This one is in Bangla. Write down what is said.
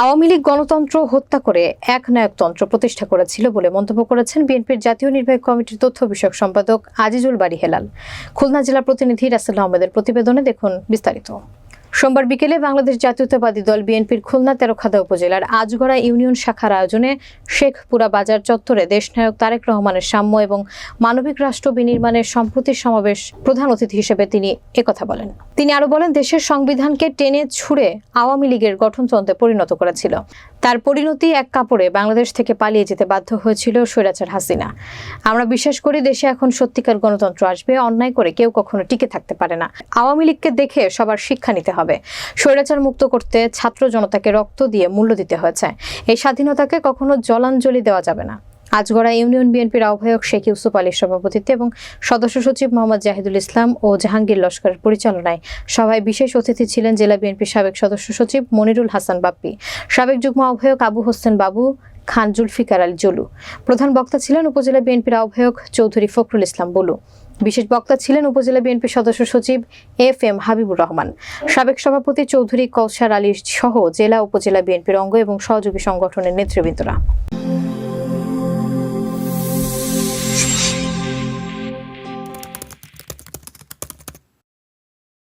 আওয়ামী লীগ গণতন্ত্র হত্যা করে এক নায়কতন্ত্র প্রতিষ্ঠা করেছিল বলে মন্তব্য করেছেন বিএনপির জাতীয় নির্বাহী কমিটির তথ্য বিষয়ক সম্পাদক আজিজুল বাড়ি হেলাল। খুলনা জেলা প্রতিনিধি রাসেল আহমেদের প্রতিবেদনে দেখুন বিস্তারিত। সোমবার বিকেলে বাংলাদেশ জাতীয়তাবাদী দল বিএনপির খুলনা তেরোখাদা উপজেলার আজগড়া ইউনিয়ন শাখার আয়োজনে শেখপুরা বাজার চত্বরে দেশনায়ক তারেক রহমানের সাম্য এবং মানবিক রাষ্ট্র বিনির্মাণের সম্প্রতি সমাবেশ প্রধান অতিথি হিসেবে তিনি একথা বলেন। তিনি আরও বলেন, দেশের সংবিধানকে টেনে ছুড়ে আওয়ামী লীগের গঠনতন্ত্রে পরিণত করেছিল। তার পরিণতি এক কাপড়ে বাংলাদেশ থেকে পালিয়ে যেতে বাধ্য হয়েছিল স্বৈরাচার হাসিনা। আমরা বিশ্বাস করি দেশে এখন সত্যিকার গণতন্ত্র আসবে, অন্যায় করে কেউ কখনো টিকে থাকতে পারে না। আওয়ামী লীগকে দেখে সবার শিক্ষা নিতে হবে। স্বৈরাচার মুক্ত করতে ছাত্র জনতাকে রক্ত দিয়ে মূল্য দিতে হয়েছে। এই স্বাধীনতাকে কখনো জলাঞ্জলি দেওয়া যাবে না। আজগড়া ইউনিয়ন বিএনপির আহ্বায়ক শেখ ইউসুফ আলীর সভাপতিত্বে এবং সদস্য সচিব মোহাম্মদ জাহিদুল ইসলাম ও জাহাঙ্গীর লস্করের পরিচালনায়। সভায় বিশেষ অতিথি ছিলেন জেলা বিএনপির সাবেক সদস্য সচিব মনিরুল হাসান বাপ্পি, সাবেক যুগ্ম আহ্বায়ক আবু হোসেন বাবু, খান জুলফিকার আলী জলু। প্রধান বক্তা ছিলেন উপজেলা বিএনপির আহ্বায়ক চৌধুরী ফখরুল ইসলাম বলু। বিশেষ বক্তা ছিলেন উপজেলা বিএনপির সদস্য সচিব এফ এম হাবিবুর রহমান। সাবেক সভাপতি চৌধুরী কৌশার আলী সহ জেলা উপজেলা বিএনপির অঙ্গ এবং সহযোগী সংগঠনের নেতৃবৃন্দরা।